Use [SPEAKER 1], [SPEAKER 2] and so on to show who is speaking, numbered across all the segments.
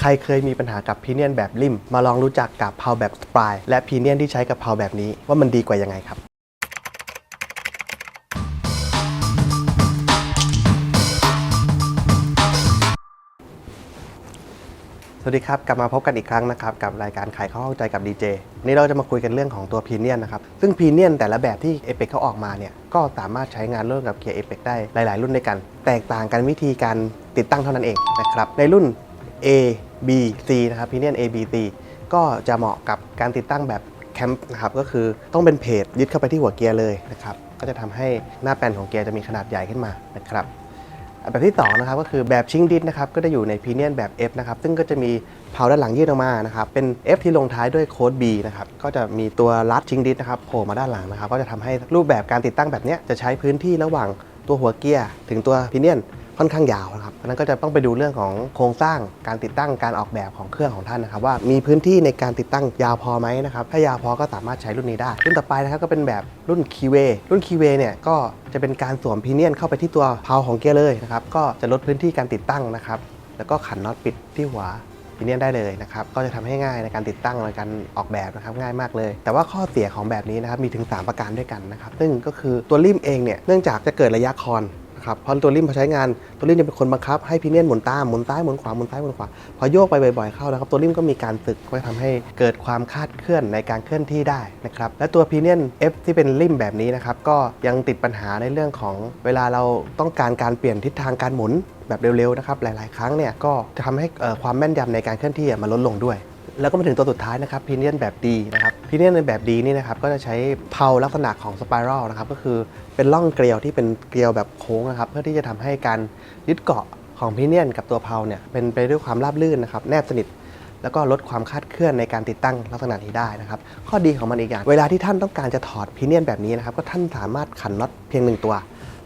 [SPEAKER 1] ใครเคยมีปัญหากับพีเนียนแบบริม มาลองรู้จักกับเพาแบบสปาย และพีเนียนที่ใช้กับเพาแบบนี้ว่ามันดีกว่ายังไงครับสวัสดีครับ กลับมาพบกันอีกครั้งนะครับ กับรายการขายข้อเข้าใจกับดีเจนี่เราจะมาคุยกันเรื่องของตัวพีเนียนนะครับ ซึ่งพีเนียนแต่ละแบบที่เอเปกเขาออกมาเนี่ย ก็สามารถใช้งานร่วมกับเกียร์เอเปกได้หลาย ๆ รุ่นด้วยกัน แตกต่างกันวิธีการติดตั้งเท่านั้นเองนะครับ ในรุ่น A B C นะครับพีเนียน A B C ก็จะเหมาะกับการติดตั้งแบบแคมป์นะครับ ก็คือต้องเป็นเพจยึดเข้าไปที่หัวเกียร์เลยนะครับ ก็จะทำให้หน้าแปลนของเกียร์จะมีขนาดใหญ่ขึ้นมานะครับแบบที่2นะครับก็คือแบบชิงดิสนะครับก็จะอยู่ในพีเนียนแบบ F นะครับซึ่งก็จะมีเพาด้านหลังยื่นออกมานะครับเป็น F ที่ลงท้ายด้วยโค้ด B นะครับก็จะมีตัวรัดชิงดิสนะครับโผล่มาด้านหลังนะครับ ก็จะทำให้รูปแบบการติดตั้งแบบนี้จะใช้พื้นที่ระหว่างตัวหัวเกียร์ถึงตัวพีเนียน ค่อนข้างยาวนะครับอันนั้นก็จะต้องไปดูเรื่องของโครงสร้างการติดตั้งการออกแบบของเครื่องของท่านนะครับ ว่ามีพื้นที่ในการติดตั้งยาวพอไหมนะครับถ้ายาวพอก็สามารถใช้รุ่นนี้ได้ รุ่นต่อไปนะครับก็เป็นแบบรุ่นคีเวรุ่นคีเวเนี่ยก็จะเป็นการสวมพีเนียนเข้าไปที่ตัวเพาของเกียร์เลยนะครับก็จะลดพื้นที่การติดตั้งนะครับแล้วก็ขันน็อตปิดที่หัวพีเนียนได้เลยนะครับ ก็จะทำให้ง่ายในการติดตั้งในการออกแบบนะครับง่ายมากเลย แต่ว่าข้อเสียของแบบนี้นะครับมีถึง 3 ประการด้วยกันนะครับ ซึ่งก็คือตัวริมเองเนี่ยเนื่องจากจะเกิดระยะคอน นะครับเพราะตัวริมพอใช้งานตัวริมจะเป็นคนบังคับให้พีเนียนหมุนตามหมุนซ้ายหมุนขวาหมุนซ้ายหมุนขวาพอโยกไปบ่อยๆเข้านะครับตัวริมก็มีการสึกก็ทำให้เกิดความคาดเคลื่อนในการเคลื่อนที่ได้นะครับและตัวพีเนียน F ที่เป็นริมแบบนี้นะครับก็ยังติดปัญหาในเรื่องของเวลาเราต้องการการเปลี่ยนทิศทางการหมุนแบบเร็วๆนะครับหลายๆ ครั้งเนี่ยก็จะทำให้ความแม่นยำในการเคลื่อนที่มันลดลงด้วย แล้วก็มาถึงตัวสุดท้ายนะครับพีเนียนแบบดีนะครับ พีเนียนในแบบดีนี่นะครับก็จะใช้เพาลักษณะของสไปรัลนะครับก็คือเป็นร่องเกลียวที่เป็นเกลียวแบบโค้งนะครับเพื่อที่จะทำให้การยึดเกาะของพีเนียนกับตัวเพาเนี่ยเป็นไปด้วยความราบรื่นนะครับแนบสนิทแล้วก็ลดความคาดเคลื่อนในการติดตั้งลักษณะนี้ได้นะครับ ข้อดีของมันอีกอย่าง เวลาที่ท่านต้องการจะถอดพีเนียนแบบนี้นะครับ ก็ท่านสามารถขันน็อตเพียงหนึ่งตัว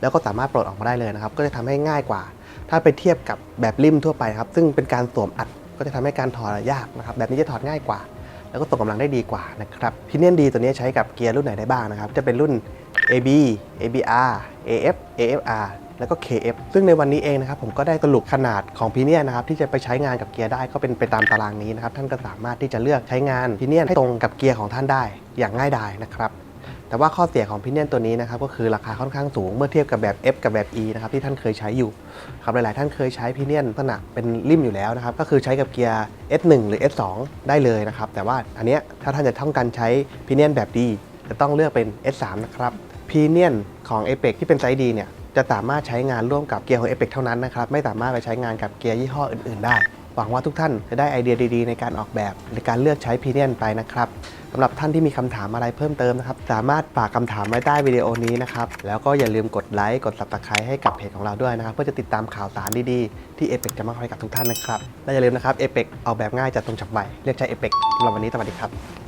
[SPEAKER 1] แล้วก็สามารถปลดออกมาได้เลยนะครับ ก็จะทำให้ง่ายกว่า ถ้าไปเทียบกับแบบริมทั่วไปครับ ซึ่งเป็นการสวมอัด ก็จะทำให้การถอดยากนะครับ แบบนี้จะถอดง่ายกว่า แล้วก็ส่งกำลังได้ดีกว่านะครับพิเนียนดีตัวนี้ใช้กับเกียร์รุ่นไหนได้บ้างนะครับ จะเป็นรุ่น AB ABR AF AFR แล้วก็ KF ซึ่งในวันนี้เองนะครับผมก็ได้สรุปขนาดของพีเนียนนะครับที่จะไปใช้งานกับเกียร์ได้ก็เป็นไปตามตารางนี้นะครับท่านก็สามารถที่จะเลือกใช้งานพีเนียนให้ตรงกับเกียร์ของท่านได้อย่างง่ายดายนะครับ แต่ว่าข้อเสียของพีเนียนตัวนี้นะครับก็คือราคาค่อนข้างสูงเมื่อเทียบกับแบบ F กับแบบ E นะครับที่ท่านเคยใช้อยู่ครับหลาย ๆ ท่านเคยใช้พีเนียนลักษณะเป็นริมอยู่แล้วนะครับก็คือใช้กับเกียร์ S1 หรือ S2 ได้เลยนะครับแต่ว่าอันเนี้ยถ้าท่านจะต้องการใช้พีเนียนแบบดีจะต้องเลือกเป็น S3 นะครับพีเนียนของ a p e x ที่เป็นไซส์ดีเนี่ยจะสามารถใช้งานร่วมกับเกียร์ของ a p e x เท่านั้นนะครับไม่สามารถไปใช้งานกับเกียร์ยี่ห้ออื่น ๆ ได้ หวังว่าทุกท่านจะได้ไอเดียดีๆ ในการออกแบบในการเลือกใช้พีเนียนไปนะครับสำหรับท่านที่มีคำถามอะไรเพิ่มเติมนะครับ สามารถฝากคำถามไว้ใต้วิดีโอนี้นะครับ แล้วก็อย่าลืมกดไลค์ กด subscribe ให้กับเพจของเราด้วยนะครับ เพื่อจะติดตามข่าวสารดีๆ ที่เอ e กจะมาให้กับทุกท่านนะครับ และอย่าลืมนะครับเอ e กออกแบบง่ายจัดตรงฉับไวเรียกใช้เอ e กสำหรับวันนี้สวัสดีครับ